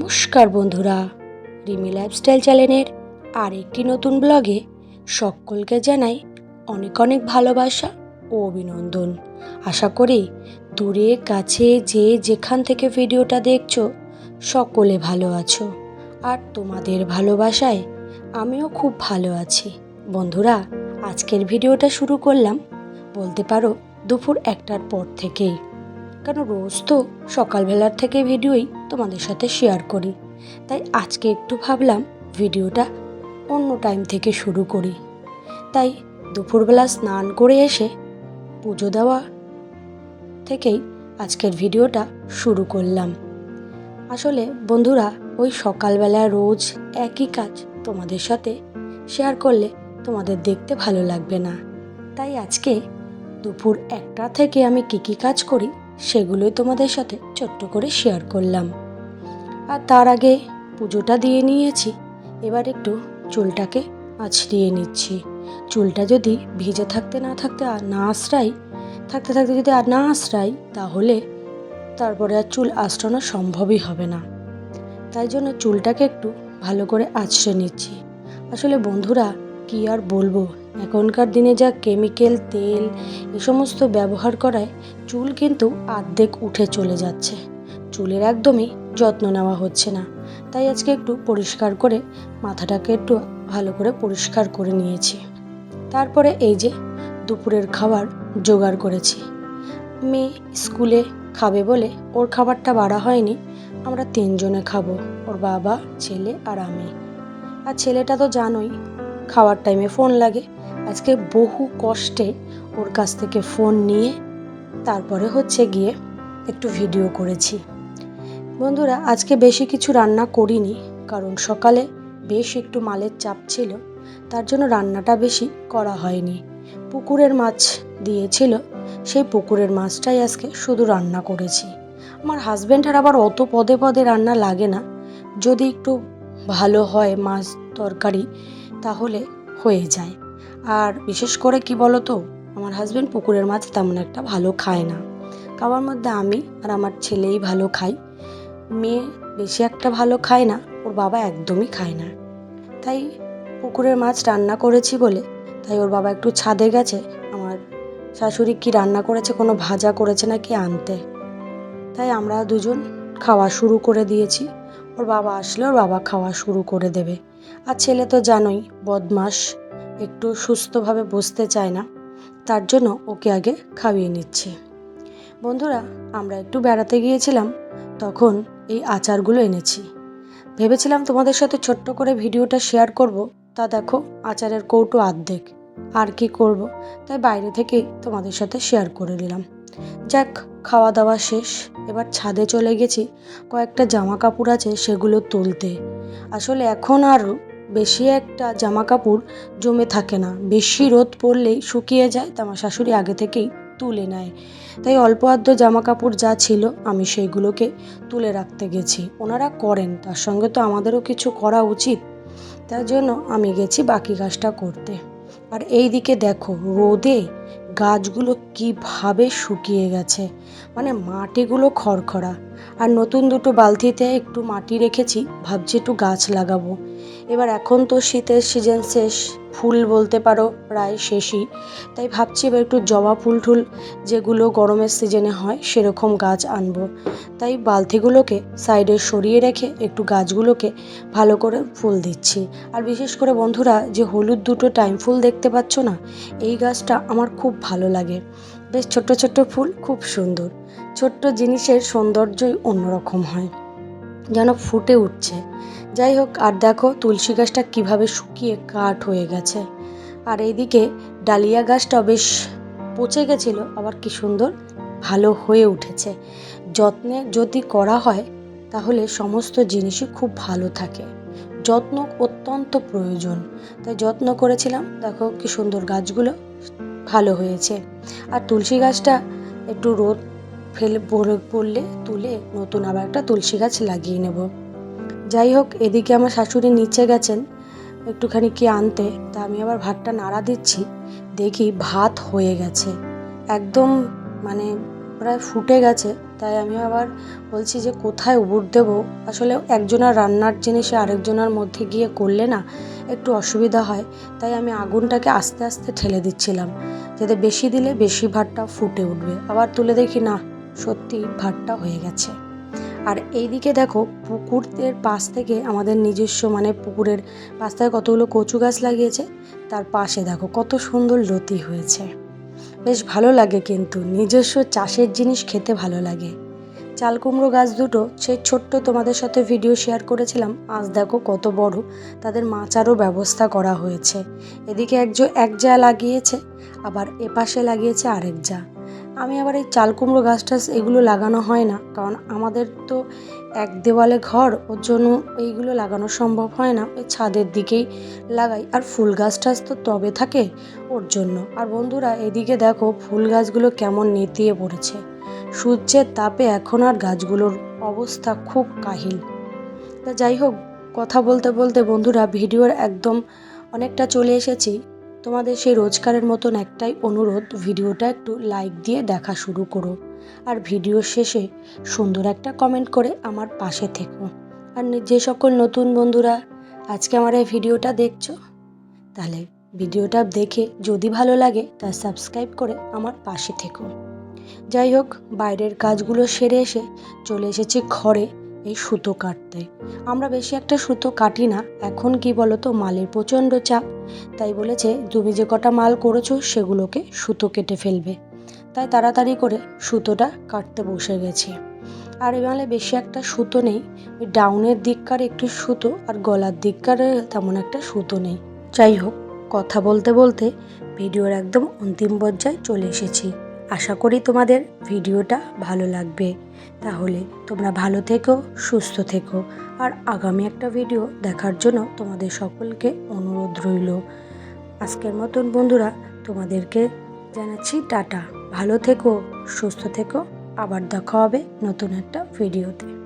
নমস্কার বন্ধুরা, রিমি লাইফস্টাইল চ্যানেলের আর একটি নতুন ব্লগে সকলকে জানাই অনেক অনেক ভালোবাসা ও অভিনন্দন। আশা করি দূরে, কাছে, যে যেখান থেকে ভিডিওটা দেখছ, সকলে ভালো আছো। আর তোমাদের ভালোবাসায় আমিও খুব ভালো আছি। বন্ধুরা, আজকের ভিডিওটা শুরু করলাম, বলতে পারো দুপুর একটার পর থেকেই। কারণ রোজ তো সকালবেলার থেকে ভিডিওই তোমাদের সাথে শেয়ার করি। তাই আজকে একটু ভাবলাম ভিডিওটা অন্য টাইম থেকে শুরু করি। তাই দুপুরবেলা স্নান করে এসে পুজো দেওয়া থেকেই আজকের ভিডিওটা শুরু করলাম। আসলে বন্ধুরা, ওই সকালবেলা রোজ একই কাজ তোমাদের সাথে শেয়ার করলে তোমাদের দেখতে ভালো লাগবে না। তাই আজকে দুপুর একটা থেকে আমি কী কী কাজ করি সেগুলোই তোমাদের সাথে ছোট্ট করে শেয়ার করলাম। আর তার আগে পুজোটা দিয়ে নিয়েছি। এবার একটু চুলটাকে আছড়িয়ে নিচ্ছি। চুলটা যদি ভিজে থাকতে না থাকতে আর না আশ্রাই থাকতে থাকতে যদি আর না আশ্রাই তাহলে তারপরে আর চুল আশ্রানো সম্ভবই হবে না। তাই জন্য চুলটাকে একটু ভালো করে আছড়ে নিচ্ছি। আসলে বন্ধুরা, কি আর বলব? এখনকার দিনে যা কেমিক্যাল, তেল এ সমস্ত ব্যবহার করায় চুল কিন্তু আর্ধেক উঠে চলে যাচ্ছে। চুলের একদমই যত্ন নেওয়া হচ্ছে না। তাই আজকে একটু পরিষ্কার করে মাথাটাকে একটু ভালো করে পরিষ্কার করে নিয়েছি। তারপরে এই যে দুপুরের খাবার জোগাড় করেছি। মেয়ে স্কুলে খাবে বলে ওর খাবারটা বাড়া হয়নি, আমরা তিনজনে খাব, ওর বাবা, ছেলে আর আমি। আর ছেলেটা তো জানোই খাওয়ার টাইমে ফোন লাগে। আজকে বহু কষ্টে ওর কাছ থেকে ফোন নিয়ে তারপরে হচ্ছে গিয়ে একটু ভিডিও করেছি। বন্ধুরা, আজকে বেশি কিছু রান্না করিনি, কারণ সকালে বেশ একটু মালের চাপ ছিল, তার জন্য রান্নাটা বেশি করা হয়নি। পুকুরের মাছ দিয়েছিল, সেই পুকুরের মাছটাই আজকে শুধু রান্না করেছি। আমার হাজব্যান্ডের আবার অত পদে পদে রান্না লাগে না। যদি একটু ভালো হয় মাছ তরকারি তাহলে হয়ে যায়। আর বিশেষ করে কি বলো তো আমার হাজব্যান্ড পুকুরের মাছ তেমন একটা ভালো খায় না। খাওয়ার মধ্যে আমি আর আমার ছেলেই ভালো খাই। মেয়ে বেশি একটা ভালো খায় না, ওর বাবা একদমই খায় না। তাই পুকুরের মাছ রান্না করেছি বলে, তাই ওর বাবা একটু ছাদে গেছে, আমার শাশুড়ি কি রান্না করেছে, কোনো ভাজা করেছে নাকি আনতে। তাই আমরা দুজন খাওয়া শুরু করে দিয়েছি। ওর বাবা আসলে ওর বাবা খাওয়া শুরু করে দেবে। আর ছেলে তো জানোই বদমাস একটু সুস্থভাবে বসতে চায় না, তার জন্য ওকে আগে খাইয়ে নিচ্ছি। বন্ধুরা, আমরা একটু বেড়াতে গিয়েছিলাম, তখন এই আচারগুলো এনেছি। ভেবেছিলাম তোমাদের সাথে ছোট্ট করে ভিডিওটা শেয়ার করব, তা দেখো আচারের কৌটো আর্ধেক আর কি করব, তাই বাইরে থেকে তোমাদের সাথে শেয়ার করে নিলাম। যাক খাওয়া দাওয়া শেষ। এবার ছাদে চলে গেছি। কয়েকটা জামা কাপড় আছে সেগুলো তুলতে। আসলে এখন আর বেশি একটা জামা কাপড় জমে থাকে না। বেশি রোদ পড়লেই শুকিয়ে যায়, তা আমার শাশুড়ি আগে থেকেই তুলে নেয়। তাই অল্প আধ জামা কাপড় যা ছিল, আমি সেইগুলোকে তুলে রাখতে গেছি। ওনারা করেন, তার সঙ্গে তো আমাদেরও কিছু করা উচিত। তার জন্য আমি গেছি বাকি কাজটা করতে। আর এই দিকে দেখো, রোদে গাছগুলো কীভাবে শুকিয়ে গেছে। মানে মাটিগুলো খড়খড়া। আর নতুন দুটো বালতিতে একটু মাটি রেখেছি, ভাবছি একটু গাছ লাগাবো। এবার এখন তো শীতের সিজন শেষ। ফুল বলতে পারো, প্রায় শেষই। তাই ভাবছি এবার একটু জবা ফুল টুল যেগুলো গরমের সিজনে হয়, সেরকম গাছ আনব। তাই বালতিগুলোকে সাইডে সরিয়ে রেখে একটু গাছগুলোকে ভালো করে ফুল দিচ্ছি। আর বিশেষ করে বন্ধুরা, যে হলুদ দুটো টাইম ফুল দেখতে পাচ্ছ না, এই গাছটা আমার খুব ভালো লাগে। বেশ ছোট্ট ছোট্ট ফুল, খুব সুন্দর। ছোট্ট জিনিসের সৌন্দর্যই অন্যরকম হয়। যেন ফুটে উঠছে। যাই হোক, আর দেখো তুলসী গাছটা কীভাবে শুকিয়ে কাঠ হয়ে গেছে। আর এইদিকে ডালিয়া গাছটা বেশ পচে গেছিল, আবার কি সুন্দর ভালো হয়ে উঠেছে। যত্নে যদি করা হয়, তাহলে সমস্ত জিনিসই খুব ভালো থাকে। যত্ন অত্যন্ত প্রয়োজন। তাই যত্ন করেছিলাম, দেখো কি সুন্দর গাছগুলো ভালো হয়েছে। আর তুলসী গাছটা একটু রোদ ফেলে পড়লে তুলে নতুন আবার একটা তুলসী গাছ লাগিয়ে নেব। যাই হোক, এদিকে আমার শাশুড়ি নিচে গেছেন, একটুখানি কি আনতে, তা আমি আবার ভাতটা নাড়া দিচ্ছি, দেখি ভাত হয়ে গেছে। একদম মানে প্রায় ফুটে গেছে, তাই আমি আবার বলছি যে কোথায় উবুর দেবো? আসলে একজনের রান্নার জিনিসে আরেকজনের মধ্যে গিয়ে করলে না একটু অসুবিধা হয়, তাই আমি আগুনটাকে আস্তে আস্তে ঠেলে দিচ্ছিলাম, যাতে বেশি দিলে বেশি ভাতটা ফুটে উঠবে। আবার তুলে দেখি না সত্যি ভাতটা হয়ে গেছে। আর এইদিকে দেখো পুকুরের পাশ থেকে আমাদের নিজস্ব মানে পুকুরের পাশ থেকে কতগুলো কচু গাছ লাগিয়েছে, তার পাশে দেখো কত সুন্দর লতি হয়েছে। বেশ ভালো লাগে কিন্তু, নিজস্ব চাষের জিনিস খেতে ভালো লাগে। চাল কুমড়ো গাছ দুটো, সেই ছোট্ট তোমাদের সাথে ভিডিও শেয়ার করেছিলাম, আজ দেখো কত বড়, তাদের মাচারও ব্যবস্থা করা হয়েছে। এদিকে একজন এক যা লাগিয়েছে, আবার এপাশে লাগিয়েছে আরেক যা আমি আবার এই চাল কুমড়ো গাছ টাছ এগুলো লাগানো হয় না। কারণ আমাদের তো এক দেওয়ালে ঘর, ওর জন্য এইগুলো লাগানো সম্ভব হয় না। ওই ছাদের দিকেই লাগাই। আর ফুল গাছ টাছ তো টবে থাকে ওর জন্য। আর বন্ধুরা, এদিকে দেখো ফুল গাছগুলো কেমন নেতিয়ে পড়েছে। সূর্যের তাপে এখন আর গাছগুলোর অবস্থা খুব কাহিল। তা যাই হোক, কথা বলতে বলতে বন্ধুরা, ভিডিওর একদম অনেকটা চলে এসেছি। তোমাদের সেই রোজকারের মতন একটাই অনুরোধ, ভিডিওটা একটু লাইক দিয়ে দেখা শুরু করো। আর ভিডিওর শেষে সুন্দর একটা কমেন্ট করে আমার পাশে থেকো। আর যে সকল নতুন বন্ধুরা আজকে আমার এই ভিডিওটা দেখছ, তাহলে ভিডিওটা দেখে যদি ভালো লাগে তা সাবস্ক্রাইব করে আমার পাশে থেকো। যাই হোক, বাইরের কাজগুলো সেরে এসে চলে এসেছি ঘরে। এই সুতো কাটতে। আমরা বেশি একটা সুতো কাটি না, এখন কি বলো তো মালের প্রচণ্ড চাপ। তাই বলেছে, তুমি যে কটা মাল করেছ, সেগুলোকে সুতো কেটে ফেলবে। তাই তাড়াতাড়ি করে সুতোটা কাটতে বসে গেছি। আর এবারে বেশি একটা সুতো নেই ডাউনের দিককার একটু সুতো আর গলার দিককার তেমন একটা সুতো নেই। যাই হোক, কথা বলতে বলতে ভিডিওর একদম অন্তিম পর্যায়ে চলে এসেছি। আশা করি তোমাদের ভিডিওটা ভালো লাগবে। তাহলে তোমরা ভালো থেকো, সুস্থ থেকো। আর আগামী একটা ভিডিও দেখার জন্য তোমাদের সকলকে অনুরোধ রইল। আজকের মতন বন্ধুরা, তোমাদেরকে জানাচ্ছি টাটা। ভালো থেকো, সুস্থ থেকো। আবার দেখা হবে নতুন একটা ভিডিওতে।